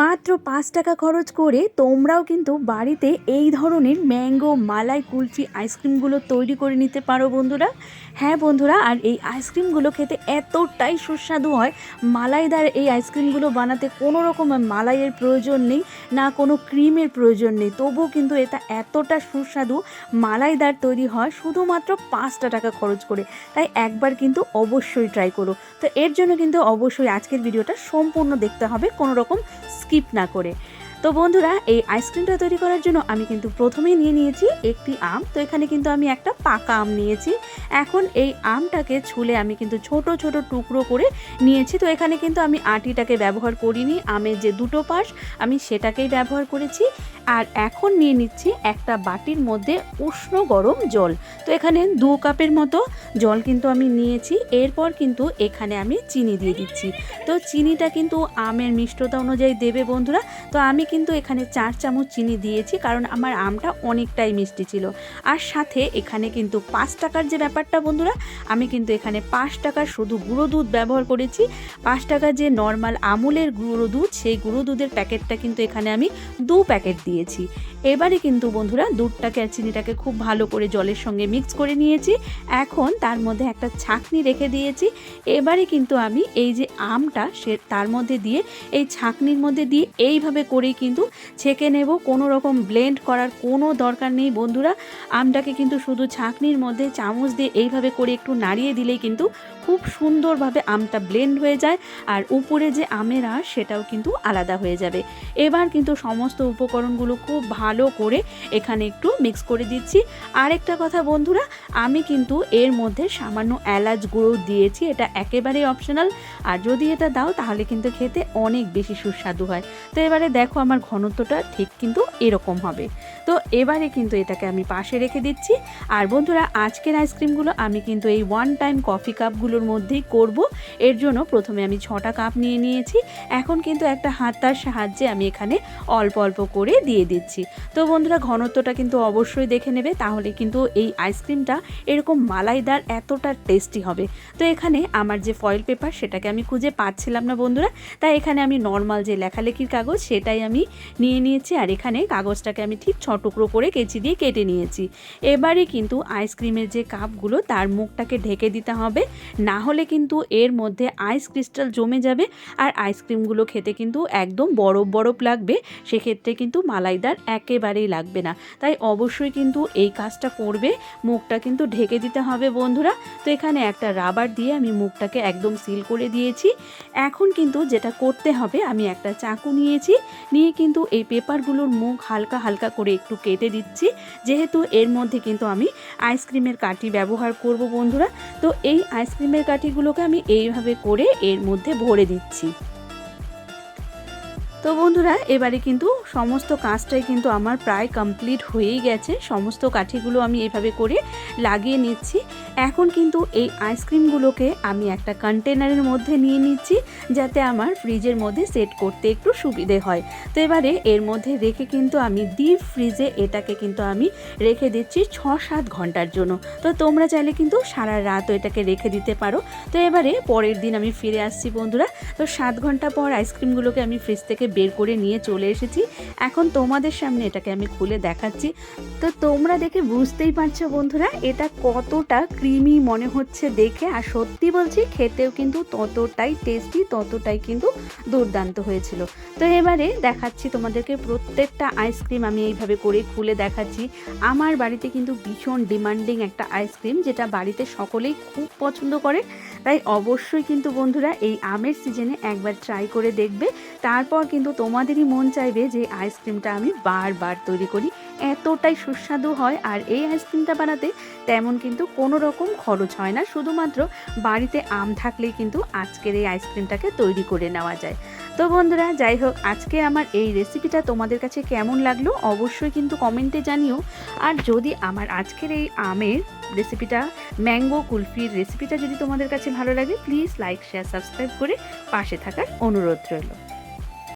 মাত্র পাঁচ টাকা খরচ করে তোমরাও কিন্তু বাড়িতে এই ধরনের ম্যাঙ্গো, মালাই কুলফি আইসক্রিমগুলো তৈরি করে নিতে পারো বন্ধুরা। হ্যাঁ বন্ধুরা, আর এই আইসক্রিমগুলো খেতে এতটাই সুস্বাদু হয়। মালাইদার এই আইসক্রিমগুলো বানাতে কোনো রকম মালাইয়ের প্রয়োজন নেই, না কোনো ক্রিমের প্রয়োজন নেই। তবুও কিন্তু এটা এতটা সুস্বাদু মালাইদার তৈরি হয় শুধুমাত্র পাঁচটা টাকা খরচ করে। তাই একবার কিন্তু অবশ্যই ট্রাই করো। তো এর জন্য কিন্তু অবশ্যই আজকের ভিডিওটা সম্পূর্ণ দেখতে হবে। কোনো রকম স্কিপ না করে। তো বন্ধুরা, এই আইসক্রিমটা তৈরি করার জন্য আমি কিন্তু প্রথমেই নিয়ে নিয়েছি একটি আম। তো এখানে কিন্তু আমি একটা পাকা আম নিয়েছি। এখন এই আমটাকে ছুলে আমি কিন্তু ছোট ছোট টুকরো করে নিয়েছি। তো এখানে কিন্তু আমি আটিটাকে ব্যবহার করিনি। আমের যে দুটো পাশ, আমি সেটাকেই ব্যবহার করেছি। আর এখন নিয়ে নিচ্ছি একটা বাটির মধ্যে উষ্ণ গরম জল। তো এখানে দু কাপের মতো জল কিন্তু আমি নিয়েছি। এরপর কিন্তু এখানে আমি চিনি দিয়ে দিচ্ছি। তো চিনিটা কিন্তু আমের মিষ্টতা অনুযায়ী দেবে বন্ধুরা। তো আমি কিন্তু এখানে চার চামচ চিনি দিয়েছি কারণ আমার আমটা অনেকটাই মিষ্টি ছিল। আর সাথে এখানে কিন্তু পাঁচ টাকার যে ব্যাপারটা বন্ধুরা, আমি কিন্তু এখানে পাঁচ টাকার শুধু গুঁড়ো দুধ ব্যবহার করেছি। পাঁচ টাকার যে নর্মাল আমুলের গুঁড়ো দুধ, সেই গুঁড়ো দুধের প্যাকেটটা কিন্তু এখানে আমি দু প্যাকেট দিয়েছি। এবারে কিন্তু বন্ধুরা দুধটাকে আর চিনিটাকে খুব ভালো করে জলের সঙ্গে মিক্স করে নিয়েছি। এখন তার মধ্যে একটা ছাঁকনি রেখে দিয়েছি। এবারে কিন্তু আমি এই যে আমটা সে তার মধ্যে দিয়ে এই ছাঁকনির মধ্যে দিয়ে এইভাবে করেই কিন্তু ছেঁকে নেব। কোনো রকম ব্লেন্ড করার কোনো দরকার নেই বন্ধুরা। আমটাকে কিন্তু শুধু ছাঁকনির মধ্যে চামচ দিয়ে এইভাবে করে একটু নাড়িয়ে দিলেই কিন্তু খুব সুন্দরভাবে আমটা ব্লেন্ড হয়ে যায় আর উপরে যে আমের আঁশ সেটাও কিন্তু আলাদা হয়ে যাবে। এবার কিন্তু সমস্ত উপকরণগুলো খুব ভালো করে এখানে একটু মিক্স করে দিচ্ছি। আরেকটা কথা বন্ধুরা, আমি কিন্তু এর মধ্যে সামান্য এলাচ গুঁড়ো দিয়েছি, এটা একেবারেই অপশনাল আর যদি এটা দাও, তাহলে কিন্তু খেতে অনেক বেশি সুস্বাদু হয়। তো এবারে দেখো আমার ঘনত্বটা ঠিক কিন্তু এরকম হবে। তো এবারে কিন্তু এটাকে আমি পাশে রেখে দিচ্ছি। আর বন্ধুরা, আজকের আইসক্রিমগুলো আমি কিন্তু এই ওয়ান টাইম কফি কাপগুলোর মধ্যেই করব। এর জন্য প্রথমে আমি ছটা কাপ নিয়ে নিয়েছি। এখন কিন্তু একটা হাতার সাহায্যে আমি এখানে অল্প অল্প করে দিয়ে দিচ্ছি। তো বন্ধুরা, ঘনত্বটা কিন্তু অবশ্যই দেখে নেবে, তাহলে কিন্তু এই আইসক্রিমটা এরকম মালাইদার এতটা টেস্টি হবে। তো এখানে আমার যে ফয়েল পেপার সেটাকে আমি খুঁজে পাচ্ছিলাম না বন্ধুরা, তাই এখানে আমি নর্মাল যে লেখালেখির কাগজ, সেটাই আমি নিয়ে নিয়েছি, আর এখানে কাগজটাকে আমি ঠিক ছ টুকরো করে কেচি দিয়ে কেটে নিয়েছি। এবারে কিন্তু আইসক্রিমের যে কাপগুলো, তার মুখটাকে ঢেকে দিতে হবে, না হলে কিন্তু এর মধ্যে আইস ক্রিস্টাল জমে যাবে, আর আইসক্রিমগুলো খেতে কিন্তু একদম বরফ বরফ লাগবে, সেক্ষেত্রে কিন্তু মালাইদার একেবারেই লাগবে না। তাই অবশ্যই কিন্তু এই কাজটা করবে। মুখটা কিন্তু ঢেকে দিতে হবে বন্ধুরা। তো এখানে একটা রাবার দিয়ে আমি মুখটাকে একদম সিল করে দিয়েছি। এখন কিন্তু যেটা করতে হবে, আমি একটা চাকু নিয়েছি। নিয়ে কিন্তু এই পেপারগুলোর মুখ হালকা হালকা করে একটু কেটে দিচ্ছি। যেহেতু এর মধ্যে কিন্তু আমি আইসক্রিমের কাঠি ব্যবহার করব বন্ধুরা। তো এই আইসক্রিমের কাঠিগুলোকে আমি এইভাবে করে এর মধ্যে ভরে দিচ্ছি। তো বন্ধুরা, এবারে কিন্তু সমস্ত কাজটাই কিন্তু আমার প্রায় কমপ্লিট হয়েই গেছে। সমস্ত কাঠিগুলো আমি এভাবে করে লাগিয়ে নিচ্ছি। এখন কিন্তু এই আইসক্রিমগুলোকে আমি একটা কন্টেনারের মধ্যে নিয়ে নিচ্ছি, যাতে আমার ফ্রিজের মধ্যে সেট করতে একটু সুবিধে হয়। তো এবারে এর মধ্যে রেখে কিন্তু আমি ডিপ ফ্রিজে এটাকে কিন্তু আমি রেখে দিচ্ছি ছ সাত ঘণ্টার জন্য। তো তোমরা চাইলে কিন্তু সারা রাতও এটাকে রেখে দিতে পারো। তো এবারে পরের দিন আমি ফিরে আসছি বন্ধুরা। তো সাত ঘণ্টা পর আইসক্রিমগুলোকে আমি ফ্রিজ থেকে বের করে নিয়ে চলে এসেছি। এখন তোমাদের সামনে এটাকে আমি খুলে দেখাচ্ছি। তো তোমরা দেখে বুঝতেই পারছ বন্ধুরা, এটা কতটা ক্রিমি মনে হচ্ছে দেখে। আর সত্যি বলছি, খেতেও কিন্তু ততটাই টেস্টি ততটাই কিন্তু দুর্দান্ত হয়েছিল। তো এবারে দেখাচ্ছি তোমাদেরকে প্রত্যেকটা আইসক্রিম আমি এইভাবে করে খুলে দেখাচ্ছি। আমার বাড়িতে কিন্তু ভীষণ ডিমান্ডিং একটা আইসক্রিম যেটা বাড়িতে সকলেই খুব পছন্দ করে। তাই অবশ্যই কিন্তু বন্ধুরা, এই আমের সিজনে একবার ট্রাই করে দেখবে। তারপর কিন্তু তোমাদেরই মন চাইবে যে আইসক্রিমটা আমি বারবার তৈরি করি। এতটাই সুস্বাদু হয় আর এই আইসক্রিমটা বানাতে তেমন কিন্তু কোনো রকম খরচ হয় না। শুধুমাত্র বাড়িতে আম থাকলেই কিন্তু আজকের এই আইসক্রিমটাকে তৈরি করে নেওয়া যায়। তো বন্ধুরা, যাই হোক, আজকে আমার এই রেসিপিটা তোমাদের কাছে কেমন লাগল অবশ্যই কিন্তু কমেন্টে জানিও। আর যদি আমার আজকের এই আমের রেসিপিটা ম্যাঙ্গো কুলফির রেসিপিটা যদি তোমাদের কাছে ভালো লাগে প্লিজ লাইক শেয়ার সাবস্ক্রাইব করে পাশে থাকার অনুরোধ রইল।